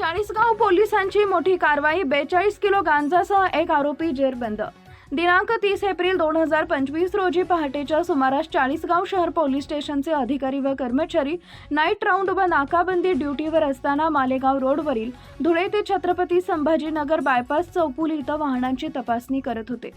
चाळीसगाव पोलिसांची मोठी कारवाई बेचाळीस किलो गांजासह एक आरोपी जेरबंद दिनांक तीस एप्रिल दोन हजार पंचवीस रोजी पहाटेच्या सुमारास चाळीसगाव शहर पोलीस स्टेशनचे अधिकारी व कर्मचारी नाईट राऊंड व नाकाबंदी ड्युटीवर असताना मालेगाव रोडवरील धुळे ते छत्रपती संभाजीनगर बायपास चौपुली इथं वाहनांची तपासणी करत होते.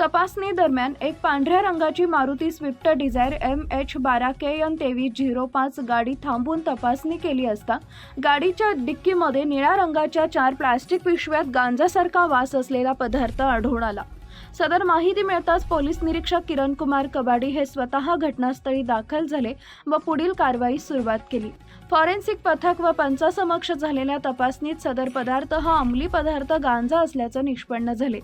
तपासणी दरम्यान एक पांढऱ्या रंगाची Maruti Swift Dzire M H बारा के एन तेवीस झिरो पाच गाडी थांबून तपासणी केली असता गाडीच्या डिक्कीमध्ये निळ्या रंगाच्या चार प्लास्टिक पिशव्यात गांजासारखा वास असलेला पदार्थ आढळून आला. सदर माहिती मिळताच पोलीस निरीक्षक किरण कुमार कबाडी हे स्वतः घटनास्थळी दाखल झाले व पुढील कारवाईस सुरुवात केली. फॉरेन्सिक पथक व पंचासमक्ष झालेल्या तपासणीत सदर पदार्थ हा अंमली पदार्थ गांजा असल्याचं निष्पन्न झाले.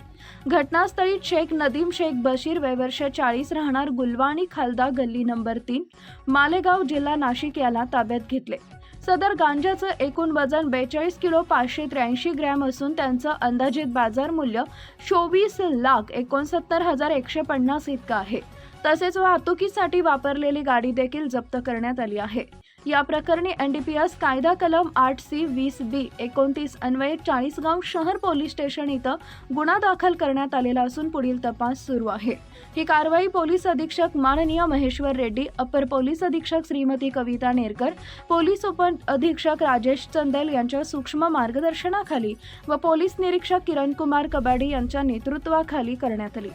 घटनास्थळी शेख नदीम शेख बशीर वयवर्ष चाळीस राहणार गुलवाणी खालदा गल्ली नंबर तीन मालेगाव जिल्हा नाशिक याला ताब्यात घेतले. सदर गांजाचं एकूण वजन बेचाळीस किलो पाचशे त्र्याऐंशी ग्रॅम असून त्यांचं अंदाजित बाजार मूल्य चोवीस लाख एकोणसत्तर हजार एकशे पन्नास इतकं आहे. तसेच वाहतुकीसाठी वापरलेली गाडी देखील जप्त करण्यात आली आहे. या प्रकरणी एनडीपीएस कायदा कलम आठ सी वीस बी एकोणतीस अन्वये चाळीसगाव शहर पोलीस स्टेशन इथं गुन्हा दाखल करण्यात आलेला असून पुढील तपास सुरू आहे. ही कारवाई पोलीस अधीक्षक माननीय महेश्वर रेड्डी अपर पोलीस अधीक्षक श्रीमती कविता नेरकर पोलीस उप अधीक्षक राजेश चंदेल यांच्या सूक्ष्म मार्गदर्शनाखाली व पोलीस निरीक्षक किरण कुमार कबाडी यांच्या नेतृत्वाखाली करण्यात आली.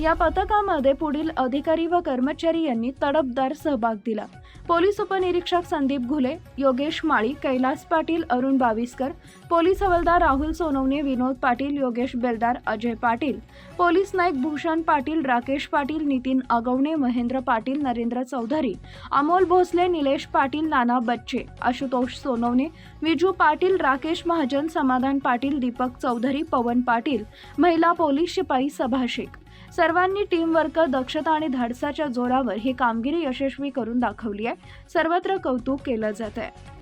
या पथकामध्ये पुढील अधिकारी व कर्मचारी यांनी तडपदार सहभाग दिला. पोलीस उपनिरीक्षक संदीप घुले योगेश माळी कैलास पाटील अरुण बाविस्कर पोलीस हवालदार राहुल सोनवणे विनोद पाटील योगेश बेलदार अजय पाटील पोलीस नाईक भूषण पाटील राकेश पाटील नितीन अगवणे महेंद्र पाटील नरेंद्र चौधरी अमोल भोसले निलेश पाटील नाना बच्चे आशुतोष सोनवणे विजू पाटील राकेश महाजन समाधान पाटील दीपक चौधरी पवन पाटील महिला पोलीस शिपाई सभा शेख सर्वांनी टीमवर्क दक्षता आणि धाडसाच्या जोरावर ही कामगिरी यशस्वी करून दाखवली आहे. सर्वत्र कौतुक केलं जात आहे.